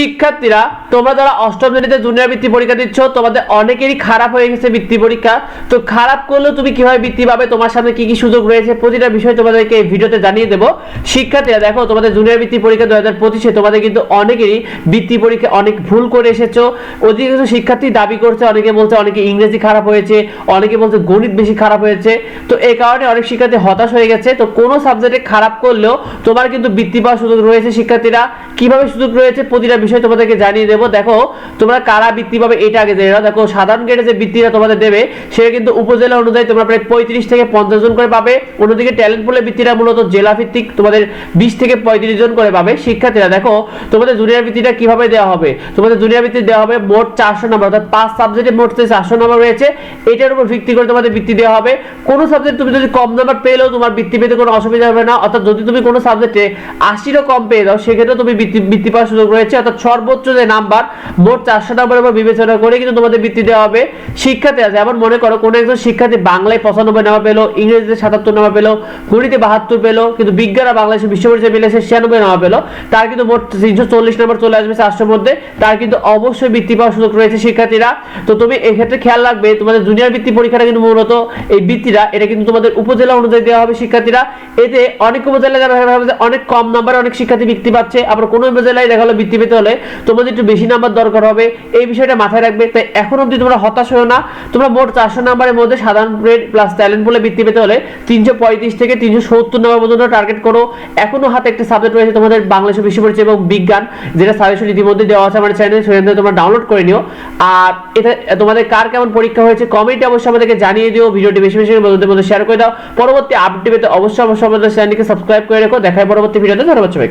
শিক্ষার্থীরা, তোমরা যারা অষ্টম শ্রেণীতে জুনিয়র বৃত্তি পরীক্ষা দিচ্ছ, তোমাদের অনেকেরই খারাপ হয়ে গেছে বৃত্তি পরীক্ষা। তো খারাপ করলেও তুমি কীভাবে বৃত্তি পাবে? তোমার সামনে কি কি সুযোগ রয়েছে? প্রতিটা বিষয় তোমাদেরকে এই ভিডিওতে জানিয়ে দেবো। শিক্ষার্থীরা, দেখো, তোমাদের জুনিয়র বৃত্তি পরীক্ষা দু হাজার পঁচিশে তোমাদের কিন্তু অনেকেরই বৃত্তি পরীক্ষা অনেক ভুল করে এসেছ। অধিকাংশ শিক্ষার্থী দাবি করছে, অনেকে বলছে অনেকে ইংরেজি খারাপ হয়েছে, অনেকে বলছে গণিত বেশি খারাপ হয়েছে। তো এই কারণে অনেক শিক্ষার্থী হতাশ হয়ে গেছে। তো কোনো সাবজেক্টে খারাপ করলেও তোমার কিন্তু বৃত্তি পাওয়ার সুযোগ রয়েছে শিক্ষার্থীরা। কীভাবে সুযোগ রয়েছে? প্রতিটা তোমাদেরকে জানিয়ে দেবো। দেখো, তোমরা কারা বৃত্তি পাবে এটা আগে জেনে দেখো, সাধারণ গ্রেডে যে বৃত্তিটা তোমাদের দেবে সেটা কিন্তু উপজেলা অনুযায়ী তোমরা প্রায় পঁয়ত্রিশ থেকে পঞ্চাশ জন করে পাবে। অন্যদিকে ট্যালেন্ট পুলের বৃত্তিটা মূলত জেলা ভিত্তিক তোমাদের বিশ থেকে পঁয়ত্রিশ জন করে পাবে। শিক্ষার্থীরা, দেখো, তোমাদের জুনিয়র বৃত্তিটা কীভাবে দেওয়া হবে? তোমাদের জুনিয়র বৃত্তি দেওয়া হবে মোট চারশো নম্বর অর্থাৎ পাঁচ সাবজেক্টে মোট যে চারশো নম্বর রয়েছে, এটার উপর ভিত্তি করে তোমাদের বৃত্তি দেওয়া হবে। কোনো সাবজেক্ট তুমি যদি কম নাম্বার পেলেও তোমার বৃত্তি পেতে কোনো অসুবিধা হবে না। অর্থাৎ যদি তুমি কোনো সাবজেক্টে আশিরও কম পেয়ে দাও, সেক্ষেত্রে তুমি বৃত্তি বৃত্তি পাওয়ার সুযোগ রয়েছে। অর্থাৎ সর্বোচ্চ যে নাম্বার, মোট চারশো নাম্বারের উপর বিবেচনা করে কিন্তু তোমাদের বৃত্তি দেওয়া হবে। শিক্ষার্থী আছে, এমন মনে করো, কোনো একজন শিক্ষার্থী বাংলায় পঁচানব্বই নাম্বার পেল, ইংরেজিতে সাতাত্তর নাম্বার পেল, গণিতে বাহাত্তর পেল, কিন্তু বিজ্ঞান আর বাংলাদেশে বিশ্ব পরিচয় মিলে সে ছিয়ানব্বই নাম্বার পেল। তার কিন্তু মোট তিনশো চল্লিশ নাম্বার চলে আসবে চারশোর মধ্যে। তার কিন্তু অবশ্যই বৃত্তি পাওয়ার সুযোগ রয়েছে শিক্ষার্থীরা। তো তুমি এক্ষেত্রে খেয়াল রাখবে, তোমাদের জুনিয়র বৃত্তি পরীক্ষাটা কিন্তু মূলত এই বৃত্তিটা, এটা কিন্তু তোমাদের উপজেলা অনুযায়ী দেওয়া হবে শিক্ষার্থীরা। এতে অনেক উপজেলায় দেখা যাবে অনেক কম নাম্বারে অনেক শিক্ষার্থী বৃত্তি পাচ্ছে। আবার কোনো উপজেলায় দেখা হলো বৃত্তি পেতে হলে তোমাদের একটু বেশি নাম্বার দরকার হবে। এই বিষয়টা মাথায় রাখবে। তাই এখন অবধি তোমরা হতাশ হও না। তোমরা মোট চারশো নাম্বারের মধ্যে সাধারণ গ্রেড প্লাস ট্যালেন্ট বলে বৃত্তি পেতে হলে তিনশো পঁয়ত্রিশ থেকে তিনশো সত্তর নাম্বার পর্যন্ত টার্গেট করো। এখনও হাতে একটা সাবজেক্ট রয়েছে তোমাদের বাংলাদেশ বিশ্ব পরিচয় এবং বিজ্ঞান, যেটা সাজেশন ইতিমধ্যে দেওয়া আছে আমার চ্যানেলে সেখান থেকে তোমরা ডাউনলোড করে নিও। আর এটা, তোমাদের কার কেমন পরীক্ষা হয়েছে কমেন্টে অবশ্যই আমাদেরকে জানিয়ে দিও। ভিডিওটি বেশি বেশি বন্ধুদের মধ্যে শেয়ার করে দাও। পরবর্তী আপডেট পেতে অবশ্যই অবশ্যই আমাদের চ্যানেলকে সাবস্ক্রাইব করে রেখো। দেখায় পরবর্তী ভিডিওতে। ধন্যবাদ সবাইকে।